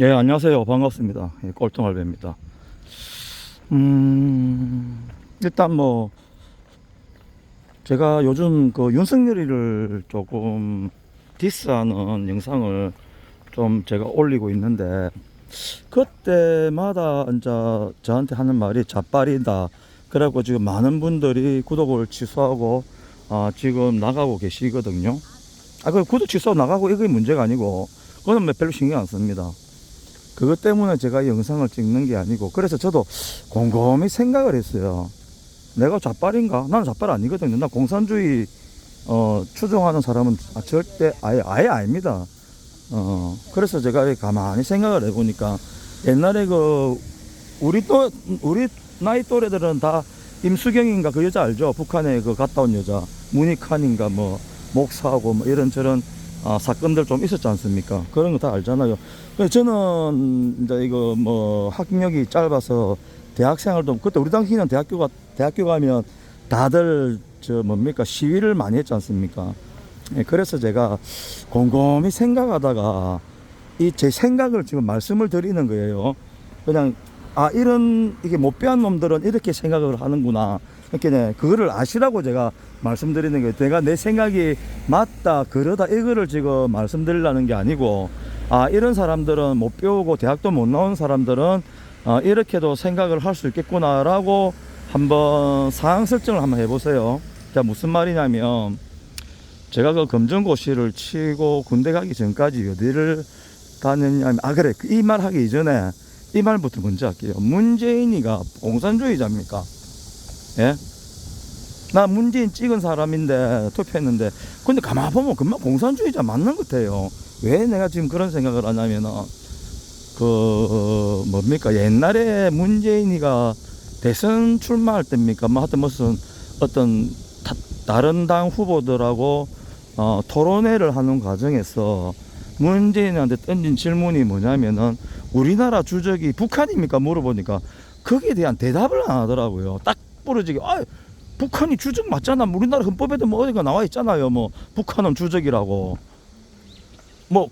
예, 안녕하세요. 반갑습니다. 예, 꼴통할배입니다. 음, 일단 뭐, 제가 요즘 그 윤석열이를 조금 디스하는 영상을 좀 제가 올리고 있는데, 그때마다 이제 저한테 하는 말이 자빨이다. 그래갖고 지금 많은 분들이 구독을 취소하고, 아, 지금 나가고 계시거든요. 아, 그 구독 취소 나가고 이게 문제가 아니고, 그거는 뭐 별로 신경 안 씁니다. 그것 때문에 제가 영상을 찍는 게 아니고 그래서 저도 곰곰이 생각을 했어요. 내가 좌빨인가? 나는 좌빨 아니거든요. 나 공산주의 어, 추종하는 사람은 아, 절대 아예 아예 아닙니다. 어, 그래서 제가 가만히 생각을 해보니까 옛날에 그 우리 또 우리 나이 또래들은 다 임수경인가 그 여자 알죠? 북한에 그 갔다 온 여자 문익환인가 뭐 목사하고 뭐 이런 저런 아, 사건들 좀 있었지 않습니까? 그런 거 다 알잖아요. 저는 이제 이거 뭐 학력이 짧아서 대학생활도 그때 우리 당시에는 대학교가 대학교 가면 다들 저 뭡니까 시위를 많이 했지 않습니까? 예, 그래서 제가 곰곰이 생각하다가 이 제 생각을 지금 말씀을 드리는 거예요. 그냥 아 이런 이게 못 배운 놈들은 이렇게 생각을 하는구나. 네, 그거를 아시라고 제가 말씀드리는 거예요. 내가 내 생각이 맞다 그러다 이거를 지금 말씀드리려는 게 아니고 아 이런 사람들은 못 배우고 대학도 못 나온 사람들은 어, 이렇게도 생각을 할 수 있겠구나라고 한번 상황 설정을 한번 해보세요. 자 무슨 말이냐면 제가 그 검정고시를 치고 군대 가기 전까지 어디를 다녔냐면 아 그래 이 말 하기 이전에 이 말부터 먼저 할게요. 문재인이가 공산주의자입니까? 예? 나 문재인 찍은 사람인데 투표했는데 근데 가만 보면 금방 공산주의자 맞는 것 같아요. 왜 내가 지금 그런 생각을 하냐면은 그 뭡니까 옛날에 문재인이가 대선 출마할 때입니까? 뭐 하여튼 무슨 어떤 타- 다른 당 후보들하고 어, 토론회를 하는 과정에서 문재인한테 던진 질문이 뭐냐면은 우리나라 주적이 북한입니까 물어보니까 거기에 대한 대답을 안 하더라고요. 딱 부러지게 아 북한이 주적 맞잖아. 우리나라 헌법에도 뭐 어디가 나와 있잖아요. 뭐 북한은 주적이라고. 뭐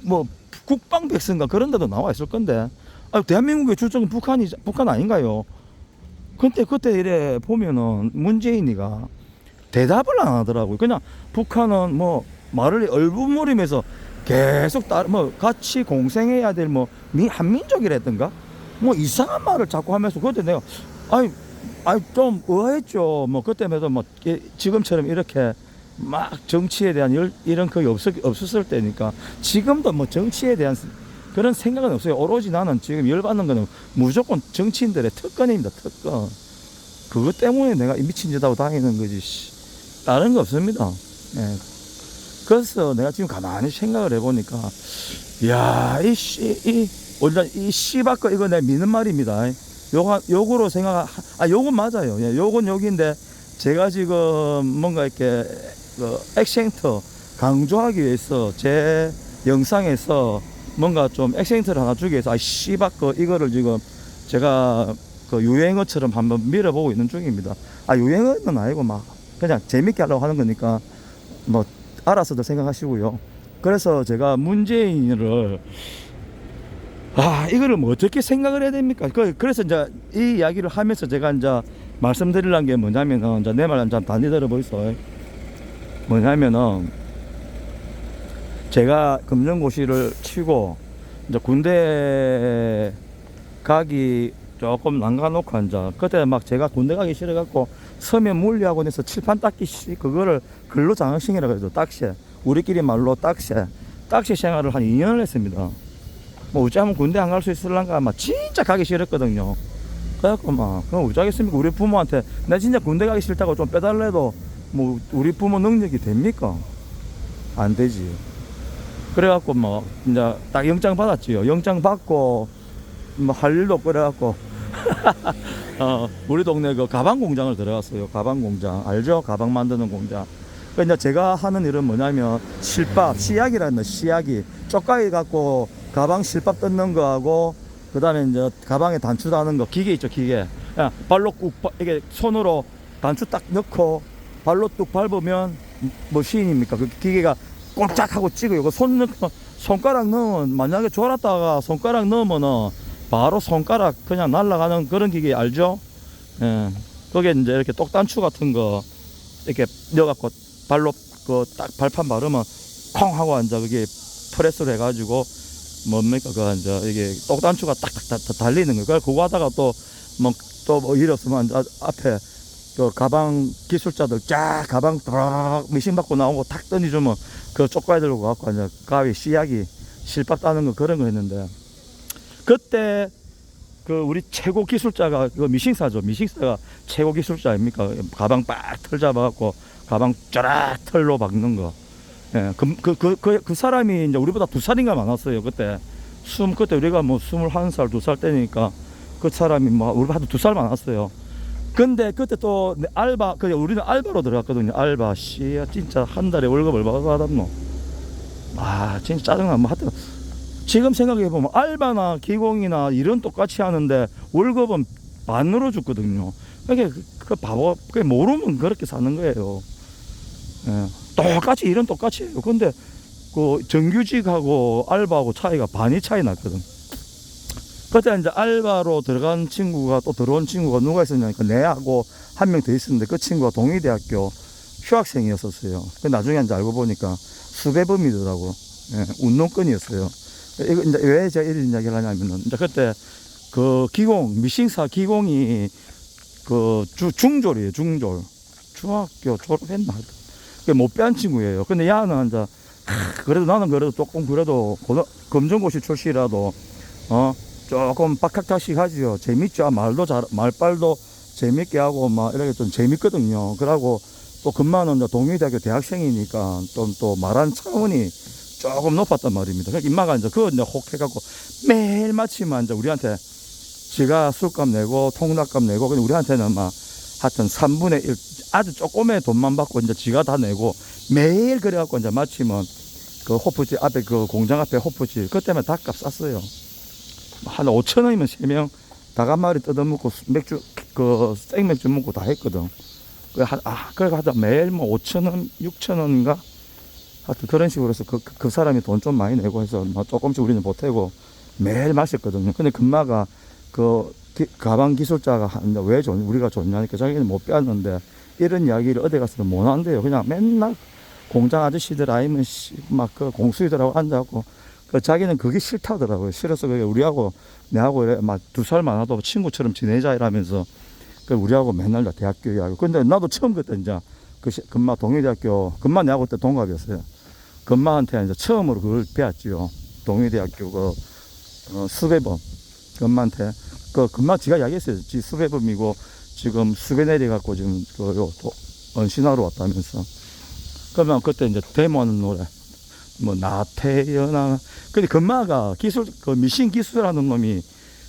뭐 국방 백성가 그런 데도 나와 있을 건데. 아 대한민국의 주적은 북한이 북한 아닌가요? 근데 그때 이래 보면은 문재인이가 대답을 안 하더라고요. 그냥 북한은 뭐 말을 얼부무리면서 계속 따 뭐 같이 공생해야 될 뭐 한민족이랬던가 뭐 이상한 말을 자꾸 하면서 그때 내가 아니 아니 좀 의아했죠. 뭐 그때마다 뭐 이- 지금처럼 이렇게 막 정치에 대한 열, 이런 거의 없었, 없었을 때니까 지금도 뭐 정치에 대한 그런 생각은 없어요. 오로지 나는 지금 열받는 거는 무조건 정치인들의 특권입니다. 특권. 그것 때문에 내가 이 미친 짓 하고 다니는 거지. 씨. 다른 거 없습니다. 예. 그래서 내가 지금 가만히 생각을 해보니까, 야, 이 씨, 이, 원래 이 씨바꺼 이거 내가 미는 말입니다. 요거, 요거로 생각, 아, 요건 맞아요. 예, 요건 여기인데, 제가 지금 뭔가 이렇게, 그, 액센트 강조하기 위해서 제 영상에서 뭔가 좀 액센트를 하나 주기 위해서, 아, 씨바꺼 이거를 지금 제가 그 유행어처럼 한번 밀어보고 있는 중입니다. 아, 유행어는 아니고 막, 그냥 재밌게 하려고 하는 거니까, 뭐, 알아서도 생각하시고요. 그래서 제가 문재인을 아 이거를 뭐 어떻게 생각을 해야 됩니까? 그- 그래서 이제 이 이야기를 하면서 제가 이제 말씀드리려는 게 뭐냐면은 이제 내 말은 좀 단히 들어보이소. 뭐냐면은 제가 검정고시를 치고 이제 군대 가기 조금 난가놓고 이제 그때 막 제가 군대 가기 싫어갖고 서면 물리학원에서 칠판 닦기 씨 그거를 근로 장학생이라고 해서 딱시 우리끼리 말로 딱시 딱시 생활을 한 2년을 했습니다. 뭐 어쩌면 군대 안 갈 수 있을란가 아마 진짜 가기 싫었거든요. 그래갖고 막 그럼 어쩌겠습니까? 우리 부모한테 나 진짜 군대 가기 싫다고 좀 빼달래도 뭐 우리 부모 능력이 됩니까? 안 되지. 그래갖고 뭐 이제 딱 영장 받았지요. 영장 받고 뭐 할 일도 없고 그래갖고 어, 우리 동네 그 가방 공장을 들어갔어요. 가방 공장 알죠? 가방 만드는 공장. 그 이제 제가 하는 일은 뭐냐면 실밥, 씨약이라는 씨약이 쪽가위 갖고 가방 실밥 뜯는 거하고 그 다음에 이제 가방에 단추 다는 거 기계 있죠 기계. 야, 발로 꾹 바- 이게 손으로 단추 딱 넣고 발로 뚝 밟으면 뭐 시인입니까? 그 기계가 꼼짝 하고 찍어요. 그 손, 넣- 손가락 넣으면, 만약에 졸았다가 손가락 넣으면은 바로 손가락 그냥 날아가는 그런 기계 알죠? 예. 거기에 이제 이렇게 똑단추 같은 거 이렇게 넣어갖고 발로 그 딱 발판 바르면 콩 하고 앉아 그게 프레스를 해가지고 뭡니까? 그 이제 이게 똑단추가 딱딱 다 달리는 거예요. 그걸 그거 하다가 또뭐또뭐 이랬으면 이제 앞에 그 가방 기술자들 쫙 가방 딱 미싱 받고 나오고 탁 던지주면 그 쪽가에 들고 갖고 이제 가위 씨약이 실밥 따는 거 그런 거 했는데 그때 그 우리 최고 기술자가 그 미싱사죠. 미싱사가 최고 기술자 아닙니까? 가방 빡 털 잡아갖고 가방 쫙 털로 박는 거 예, 그, 그, 그, 그, 그 사람이 이제 우리보다 두 살인가 많았어요 그때. 스무 그때 우리가 뭐 스물한 살 두 살 때니까 그 사람이 뭐 우리보다 두 살 많았어요. 근데 그때 또내 알바 그 우리는 알바로 들어갔거든요. 알바 씨 진짜 한 달에 월급을 얼마 받았노? 아 진짜 짜증나. 뭐 하여튼 지금 생각해 보면 알바나 기공이나 일은 똑같이 하는데 월급은 반으로 줬거든요. 그게 그, 그 바보 그 모르면 그렇게 사는 거예요. 예, 똑같이 일은 똑같이 해요 근데 그 정규직하고 알바하고 차이가 반이 차이 났거든 그때 이제 알바로 들어간 친구가 또 들어온 친구가 누가 있었냐니까 내하고 한 명 더 있었는데 그 친구가 동의대학교 휴학생이었었어요. 그 나중에 이제 알고 보니까 수배범이더라고. 예, 운동권이었어요. 이거 이제 왜 제가 이런 이야기를 하냐면은 이제 그때 그 기공 미싱사 기공이 그 주, 중졸이에요 중졸 중학교 졸업했나 못 빼한 친구예요. 근데 야는 이제 하, 그래도 나는 그래도 조금 그래도 고등, 검정고시 출시라도 어 조금 빡학다식 하지요. 재밌죠. 말도 잘, 말빨도 재밌게 하고 막 이렇게 좀 재밌거든요. 그러고 또 금마는 동의대학교 대학생이니까 좀 또 말하는 차원이 조금 높았단 말입니다. 그러니까 임마가 이제 그거 이제 혹해갖고 매일 마치면 이제 우리한테 지가 술값 내고 통닭값 내고 근데 우리한테는 막 하여튼 3분의 1 아주 조금의 돈만 받고 이제 지가 다 내고 매일 그래갖고 이제 마치면 그 호프집 앞에 그 공장 앞에 호프집 그때만 닭값 쌌어요. 한 5천 원이면 세 명 닭 한 마리 뜯어먹고 수- 맥주 그 생맥주 먹고 다 했거든. 그 한, 아, 그래 하다 매일 뭐 5천 원, 6천 원인가? 하여튼 그런 식으로 해서 그, 그, 그 사람이 돈 좀 많이 내고 해서 뭐 조금씩 우리는 보태고 매일 마셨거든요. 근데 금마가 그 기- 가방 기술자가 왜 좋, 우리가 좋냐니까 자기는 못 빼앗는데 이런 이야기를 어디 가서는 못 한대요. 그냥 맨날 공장 아저씨들 아니면 막 그 공수들하고 앉아갖고 그 자기는 그게 싫다더라고요. 싫어서 그게 우리하고 내하고 이래 막 두 살 많아도 친구처럼 지내자 이러면서 그 우리하고 맨날 다 대학교 이야기. 근데 나도 처음 그때 이제 그 시- 금마 동의대학교 금마 내하고 그때 동갑이었어요. 금마한테 이제 처음으로 그걸 배웠지요. 동의대학교 그 어, 수배범 금마한테 그 금마 지가 이야기했어요. 지 수배범이고 지금 수배 내려갖고 지금 그요 언신하러 왔다면서. 그러면 그때 이제 데모하는 노래 뭐 나태연아. 근데 금마가 기술 그 미신 기술하는 놈이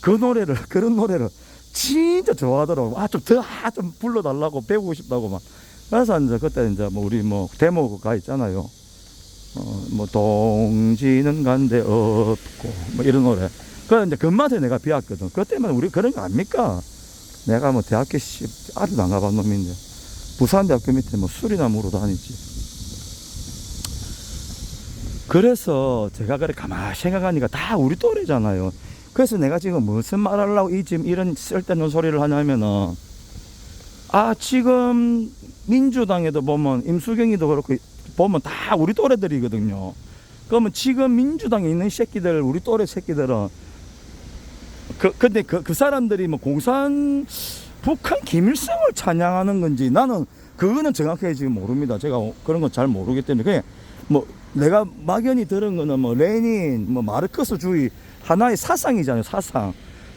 그 노래를 그런 노래를 진짜 좋아하더라고. 아 좀더좀 불러달라고 배우고 싶다고 막. 그래서 이제 그때 이제 뭐 우리 뭐 데모가 있잖아요. 어 뭐 동지는 간데 없고 뭐 이런 노래. 그래 이제 금마한테 내가 비웠거든. 그때만 우리 그런 거 아닙니까 내가 뭐 대학교 씨 아직도 안 가본 놈인데 부산대학교 밑에 뭐 수리나무로 다니지 그래서 제가 그래 가만히 생각하니까 다 우리 또래잖아요. 그래서 내가 지금 무슨 말 하려고 이 지금 이런 쓸데없는 소리를 하냐면은 아 지금 민주당에도 보면 임수경이도 그렇고 보면 다 우리 또래들이거든요. 그러면 지금 민주당에 있는 새끼들 우리 또래 새끼들은 그 근데 그, 그 사람들이 뭐 공산 북한 김일성을 찬양하는 건지 나는 그거는 정확하게 지금 모릅니다. 제가 그런 건 잘 모르기 때문에 그냥 뭐 내가 막연히 들은 거는 뭐 레닌, 뭐 마르크스 주의 하나의 사상이잖아요. 사상.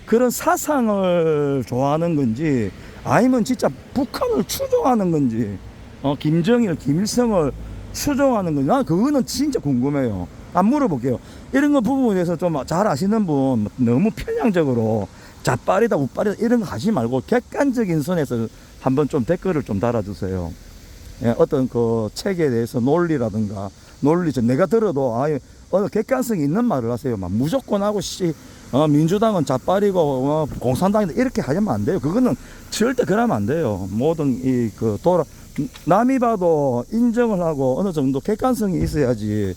그런 사상을 좋아하는 건지 아니면 진짜 북한을 추종하는 건지 어 김정일, 김일성을 추종하는 건지 난 그거는 진짜 궁금해요. 안 물어볼게요. 이런 거 부분에 대해서 좀 잘 아시는 분 너무 편향적으로 좌빨이다 우빨이다 이런 거 하지 말고 객관적인 선에서 한번 좀 댓글을 좀 달아주세요. 예, 어떤 그 책에 대해서 논리라든가 논리죠. 내가 들어도 아예 어느 객관성 있는 말을 하세요. 막 무조건 하고 씨 어, 민주당은 좌빨이고 어, 공산당이다 이렇게 하면 안 돼요. 그거는 절대 그러면 안 돼요. 모든 이 그 돌아 남이 봐도 인정을 하고 어느 정도 객관성이 있어야지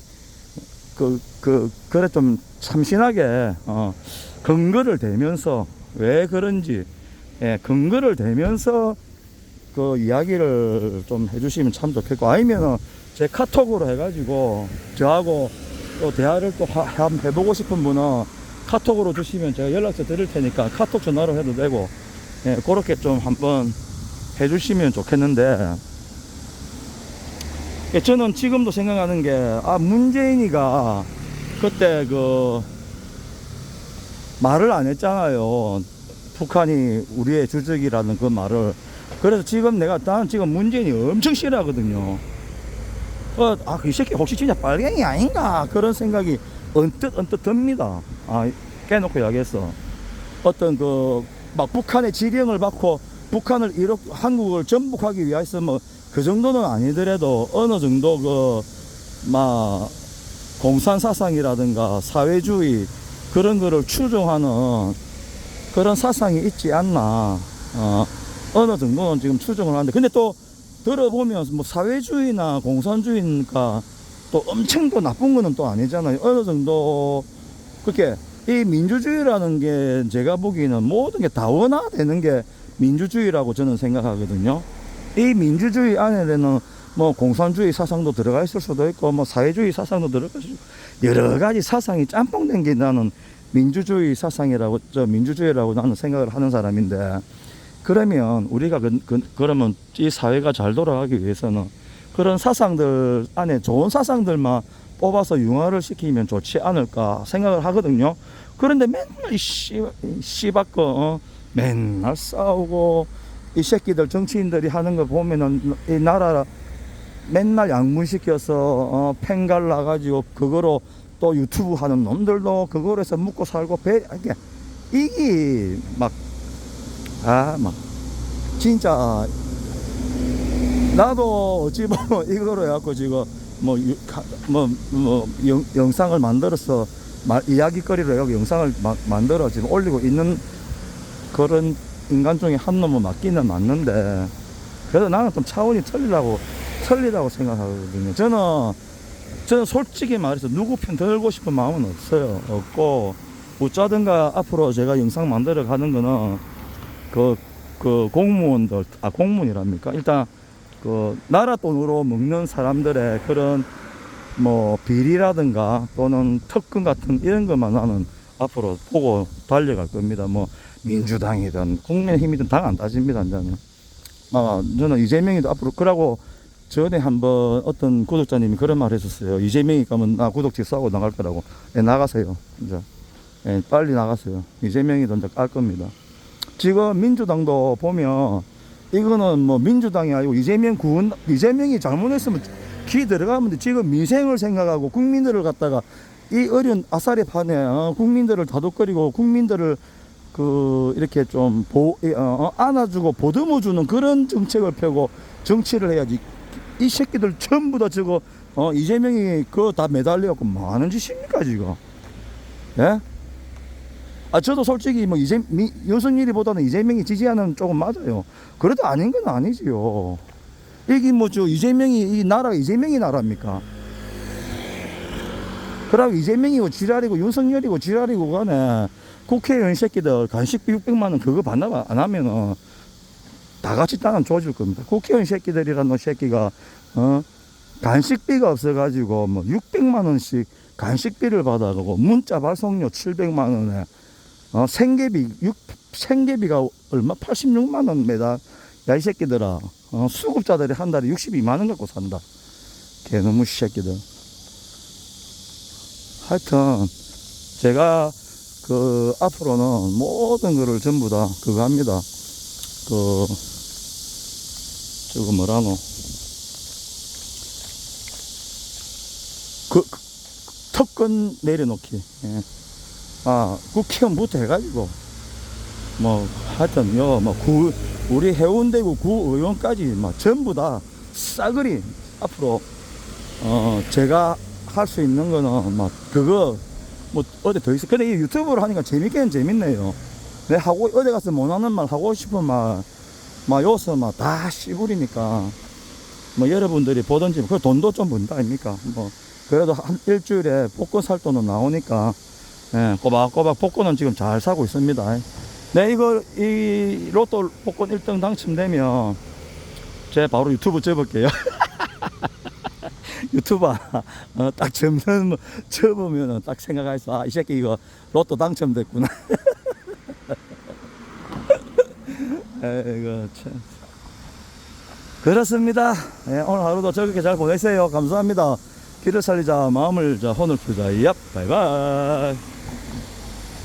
그, 그, 그래 좀 참신하게, 어, 근거를 대면서 왜 그런지, 예, 근거를 대면서 그 이야기를 좀 해주시면 참 좋겠고, 아니면은 제 카톡으로 해가지고 저하고 또 대화를 또 하- 한번 해보고 싶은 분은 카톡으로 주시면 제가 연락처 드릴 테니까 카톡 전화로 해도 되고, 예, 그렇게 좀 한번 해주시면 좋겠는데, 예, 저는 지금도 생각하는 게, 아, 문재인이가 그때 그, 말을 안 했잖아요. 북한이 우리의 주적이라는 그 말을. 그래서 지금 내가, 나는 지금 문재인이 엄청 싫어하거든요. 어, 아, 이 새끼 혹시 진짜 빨갱이 아닌가? 그런 생각이 언뜻, 언뜻 듭니다. 아, 깨놓고 이야기했어. 어떤 그, 막 북한의 지령을 받고 북한을 이렇게 한국을 전복하기 위해서 뭐 그 정도는 아니더라도 어느 정도 그, 막, 공산 사상이라든가 사회주의 그런 거를 추종하는 그런 사상이 있지 않나. 어, 어느 정도는 지금 추정을 하는데. 근데 또 들어보면 뭐 사회주의나 공산주의니까 또 엄청 또 나쁜 거는 또 아니잖아요. 어느 정도 그렇게 이 민주주의라는 게 제가 보기에는 모든 게 다원화되는 게 민주주의라고 저는 생각하거든요. 이 민주주의 안에는 뭐 공산주의 사상도 들어가 있을 수도 있고 뭐 사회주의 사상도 들어가 있고 여러 가지 사상이 짬뽕된 게 나는 민주주의 사상이라고 저 민주주의라고 나는 생각을 하는 사람인데 그러면 우리가 그, 그, 그러면 이 사회가 잘 돌아가기 위해서는 그런 사상들 안에 좋은 사상들만 뽑아서 융화를 시키면 좋지 않을까 생각을 하거든요. 그런데 맨날 이 씨, 이 씨바꺼 어? 맨날 싸우고 이 새끼들 정치인들이 하는 거 보면은 이 나라 맨날 양문시켜서 어, 팽갈 나가지고 그거로 또 유튜브 하는 놈들도 그거로 해서 묵고 살고 배 이게 이게 막 아, 막, 진짜, 나도 어찌 보면 이거로 해갖고 지금, 뭐, 유- 가- 뭐, 뭐, 영, 영상을 만들어서, 마, 이야기거리로 여기 영상을 마- 만들어 지금 올리고 있는 그런 인간 중에 한 놈은 맞기는 맞는데, 그래도 나는 좀 차원이 틀리라고, 틀리다고 생각하거든요. 저는, 저는 솔직히 말해서 누구 편 들고 싶은 마음은 없어요. 없고, 어쩌든가 앞으로 제가 영상 만들어 가는 거는, 그, 그 공무원들, 아, 공무원이랍니까? 일단, 그, 나라 돈으로 먹는 사람들의 그런, 뭐, 비리라든가 또는 특권 같은 이런 것만 나는 앞으로 보고 달려갈 겁니다. 뭐, 민주당이든 국민의힘이든 당 안 따집니다, 저는. 아, 저는 이재명이도 앞으로, 그러고 전에 한번 어떤 구독자님이 그런 말 했었어요. 이재명이 가면 나 구독지 싸고 나갈 거라고. 예, 나가세요. 이제. 예, 빨리 나가세요. 이재명이도 이제 깔 겁니다. 지금 민주당도 보면 이거는 뭐 민주당이 아니고 이재명 구원 이재명이 잘못했으면 기 들어가면 돼. 지금 민생을 생각하고 국민들을 갖다가 이 어려운 아싸리 판에 어, 국민들을 다독거리고 국민들을 그 이렇게 좀 보, 이, 어, 어, 안아주고 보듬어주는 그런 정책을 펴고 정치를 해야지. 이 새끼들 전부 다 저거 어, 이재명이 그거 다 매달려갖고 뭐 하는 짓입니까 지금? 예? 아, 저도 솔직히 뭐 이재, 미, 윤석열이보다는 이재명이 지지하는 쪽은 맞아요. 그래도 아닌 건 아니지요. 이게 뭐 저 이재명이, 이 나라가 이재명이 나라입니까? 그러고 이재명이고 지랄이고 윤석열이고 지랄이고 간에 국회의원 새끼들 간식비 600만 원 그거 반납 안 하면은 다 같이 땅은 줘줄 겁니다. 국회의원 새끼들이라는 새끼가, 어, 간식비가 없어가지고 뭐 600만 원씩 간식비를 받아가고 문자 발송료 700만 원에 어, 생계비, 육, 생계비가 얼마? 86만 원 매달. 야, 이 새끼들아. 어, 수급자들이 한 달에 62만 원 갖고 산다. 개놈의 새끼들. 하여튼, 제가 그, 앞으로는 모든 거를 전부 다 그거 합니다. 그, 저거 뭐라노. 그, 그 특권 내려놓기. 예. 아, 국회의원부터 해가지고, 뭐, 하여튼, 요, 뭐, 구, 우리 해운대구 구의원까지, 뭐, 전부 다 싸그리, 앞으로, 어, 제가 할 수 있는 거는, 뭐, 그거, 뭐, 어디 더 있어. 근데 이 유튜브로 하니까 재밌기는 재밌네요. 내 하고, 어디 가서 못하는 말 하고 싶은 말, 막, 요서 막 다 씨부리니까, 뭐 여러분들이 보든지 그 돈도 좀 번다 아닙니까? 뭐 그래도 한 일주일에 복권 살 돈은 나오니까 예, 꼬박꼬박 복권은 지금 잘 사고 있습니다. 네, 이거 이 로또 복권 1등 당첨되면 제 바로 유튜브 접을게요. 유튜브 어, 딱 접는 접으면은 딱 생각해서 아, 이 새끼 이거 로또 당첨됐구나. 에이거 참. 그렇습니다. 예, 오늘 하루도 즐겁게 잘 보내세요. 감사합니다. 길을 살리자 마음을 자 혼을 풀자. 얍 바이바이.